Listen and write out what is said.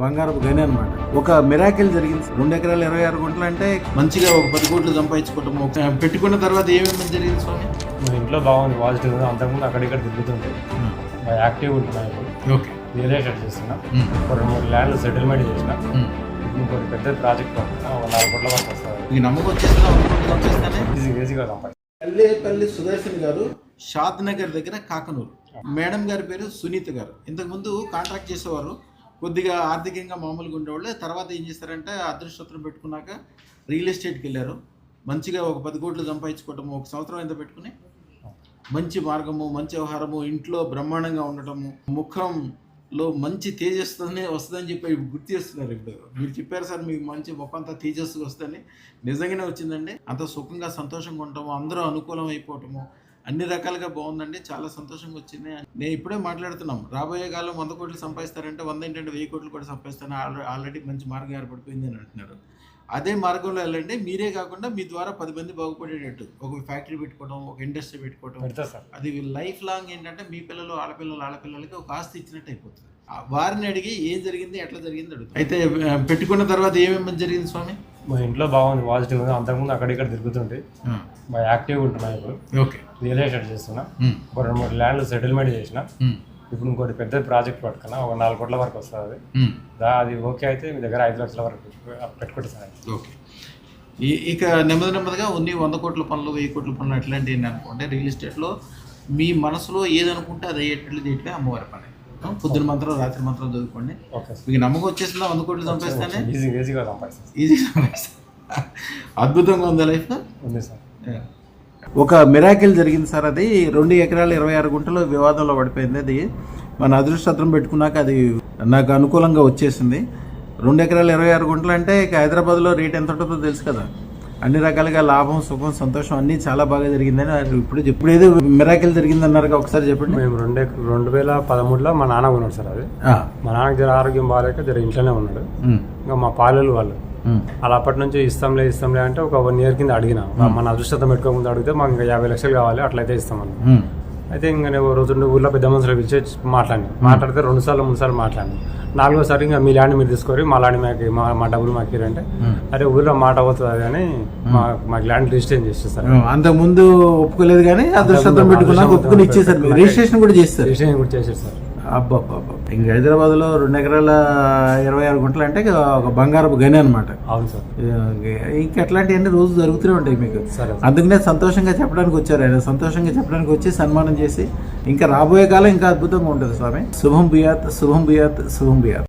బంగారపు గని అనమాట ఒక మిరాకిల్ జరిగింది. రెండు ఎకరాలు ఇరవై ఆరు గుంటలు అంటే మంచిగా ఒక పది కోట్లు సంపాదించుకోవటం ఒక పెట్టుకున్న తర్వాత ఏమేమి జరిగింది స్వామి? మన ఇంట్లో బాగుంది పాజిటివ్ ఉంది అంతకుముందు అక్కడ ఇక్కడ తిరుగుతుంది బాగా యాక్టివ్ ఉంటున్నా ఇప్పుడు. ఓకే. రియల్ ఎస్టేట్ చేస్తున్నా ఒక రెండు మూడు ల్యాండ్లు సెటిల్మెంట్ చేసిన. ఇంకోటి పెద్ద ప్రాజెక్ట్ పడుతున్నా ఒక నాలుగు కోట్ల వరకు వస్తుంది మీకు నమ్మకం వచ్చేస్తానే ఈజీ ఈజీగా పల్లెపల్లి సుదర్శన్ గారు షాద్ నగర్ దగ్గర కాకనూరు. మేడం గారి పేరు సునీత గారు. ఇంతకుముందు కాంట్రాక్ట్ చేసేవారు. కొద్దిగా ఆర్థికంగా మామూలుగా ఉండేవాళ్ళు. తర్వాత ఏం చేస్తారంటే అదృష్టత్రం పెట్టుకున్నాక రియల్ ఎస్టేట్కి వెళ్ళారు. మంచిగా ఒక పది కోట్లు సంపాదించుకోవటము ఒక సంవత్సరం ఎంత పెట్టుకుని మంచి మార్గము మంచి వ్యవహారము ఇంట్లో బ్రహ్మాండంగా ఉండటము ముఖంలో మంచి తేజస్సుతోనే వస్తుందని చెప్పి గుర్తు చేస్తున్నారు ఇప్పుడు. మీరు చెప్పారు సార్ మీకు మంచి ముఖం అంతా తేజస్సుగా వస్తుందని. నిజంగానే వచ్చిందండి. అంత సుఖంగా సంతోషంగా ఉండటము అందరూ అనుకూలం అయిపోవటము అన్ని రకాలుగా బాగుందండి. చాలా సంతోషంగా వచ్చింది. నేను ఇప్పుడే మాట్లాడుతున్నాం. రాబోయే కాలం వంద కోట్లు సంపాదిస్తారంటే వంద ఏంటంటే వెయ్యి కోట్లు కూడా సంపాదిస్తాను ఆల్రెడీ ఆల్రెడీ మంచి మార్గం ఏర్పడిపోయింది అని అంటున్నారు. అదే మార్గంలో వెళ్ళండి. మీరే కాకుండా మీ ద్వారా పది మంది బాగుపడేటట్టు ఒక ఫ్యాక్టరీ పెట్టుకోవడం ఒక ఇండస్ట్రీ పెట్టుకోవడం అది లైఫ్ లాంగ్ ఏంటంటే మీ పిల్లలు ఆడపిల్లలు ఆడపిల్లలకి ఒక ఆస్తి ఇచ్చినట్టు అయిపోతుంది. ఆ వారిని అడిగి ఏం జరిగింది ఎట్లా జరిగింది అడుగుతారు. అయితే పెట్టుకున్న తర్వాత ఏమేమి జరిగింది స్వామి? మన ఇంట్లో బాగుంది పాజిటివ్ ఉంది. అంతకుముందు అక్కడ ఇక్కడ తిరుగుతుంది బాగా యాక్టివ్ ఉంటున్నా ఇప్పుడు. ఓకే. రియల్ ఎస్టేట్ చేస్తున్నా. ఒక రెండు మూడు ల్యాండ్లు సెటిల్మెంట్ చేసిన. ఇప్పుడు ఇంకోటి పెద్ద ప్రాజెక్ట్ పట్టుకున్నా ఒక నాలుగు కోట్ల వరకు వస్తుంది. దా అది ఓకే అయితే మీ దగ్గర ఐదు లక్షల వరకు పెట్టుకుంటే సార్ ఓకే. ఇక నెమ్మది నెమ్మదిగా ఉన్ని వంద కోట్ల పనులు వెయ్యి కోట్ల పనులు అట్లాంటివి అనుకుంటే రియల్ ఎస్టేట్లో మీ మనసులో ఏదనుకుంటే అది అయ్యేటట్లు చేయటమే అమ్మవారి పని. ఆ, పొద్దున మంత్రం రాత్రి మంత్రం చదువుకోండి. మీకు నమ్మకం వచ్చేసిందా? వంద కోట్లు సంపాదిస్తానే ఈజీ ఈజీగా సంపాదిస్తాను ఈజీ సంపాదిస్తా అద్భుతంగా ఉందా లైఫ్? ఉంది సార్. ఒక మిరాకిల్ జరిగింది సార్ అది. రెండు ఎకరాలు ఇరవై ఆరు గుంటలు వివాదంలో పడిపోయింది అది. మన అదృష్టత్రం పెట్టుకున్నాక అది నాకు అనుకూలంగా వచ్చేసింది. రెండు ఎకరాలు ఇరవై ఆరు గుంటలు అంటే ఇక హైదరాబాద్లో రేట్ ఎంత ఉంటుందో తెలుసు కదా. అన్ని రకాలుగా లాభం సుఖం సంతోషం అన్నీ చాలా బాగా జరిగిందని ఇప్పుడు ఇప్పుడు ఏదో మిరాకిల్ జరిగింది అన్నారు ఒకసారి చెప్పండి. మేము రెండు రెండు వేల పదమూడులో మా నాన్న కొన్నాడు సార్ అది. మా నాన్నకి జర ఆరోగ్యం బాగాలేక జర ఇంట్లోనే ఉన్నాడు. ఇంకా మా పాలలు వాళ్ళు. అలా అప్పటి నుంచి ఇస్తాంలే ఇస్తాంలే అంటే ఒక వన్ ఇయర్ కింద అడిగిన. మన అదృష్టం పెట్టుకోకుండా అడిగితే మాకు ఇంకా యాభై లక్షలు కావాలి అట్లయితే ఇస్తామని ఉమ్, అయితే ఇంకా నేను రోజు ఊళ్ళో పెద్ద మనుషులు పిలిచి మాట్లాడి మాట్లాడితే రెండు సార్లు మూడు సార్లు మాట్లాడి నాలుగోసారి ఇంకా మీ ల్యాండ్ మీరు తీసుకొని మా ల్యాండ్ మాకు మా మా డబ్బులు మాకు ఉమ్. అరే ఊళ్ళో మాట అవుతుంది అని మా మాకు ల్యాండ్ రిజిస్ట్రేషన్ చేసేస్తారు అంతకు ముందు ఒప్పుకోలేదు కానీ అదృష్టత్రం పెట్టుకున్నాక ఒప్పుకుని ఇచ్చేసారు రిజిస్ట్రేషన్ కూడా చేస్తారు. రిజిస్ట్రేషన్ కూడా చేసేది సార్. అబ్బా ఇంక హైదరాబాద్లో రెండు ఎకరాల ఇరవై ఆరు గుంటలు అంటే ఒక బంగారపు గని అనమాట అవును సార్. ఇంక అట్లాంటివన్నీ రోజు జరుగుతూనే ఉంటాయి మీకు. సరే అందుకనే సంతోషంగా చెప్పడానికి వచ్చారు ఆయన. సంతోషంగా చెప్పడానికి వచ్చి సన్మానం చేసి ఇంకా రాబోయే కాలం ఇంకా అద్భుతంగా ఉంటుంది స్వామి. శుభం బియాత్ శుభం బియాత్ శుభం బియాత్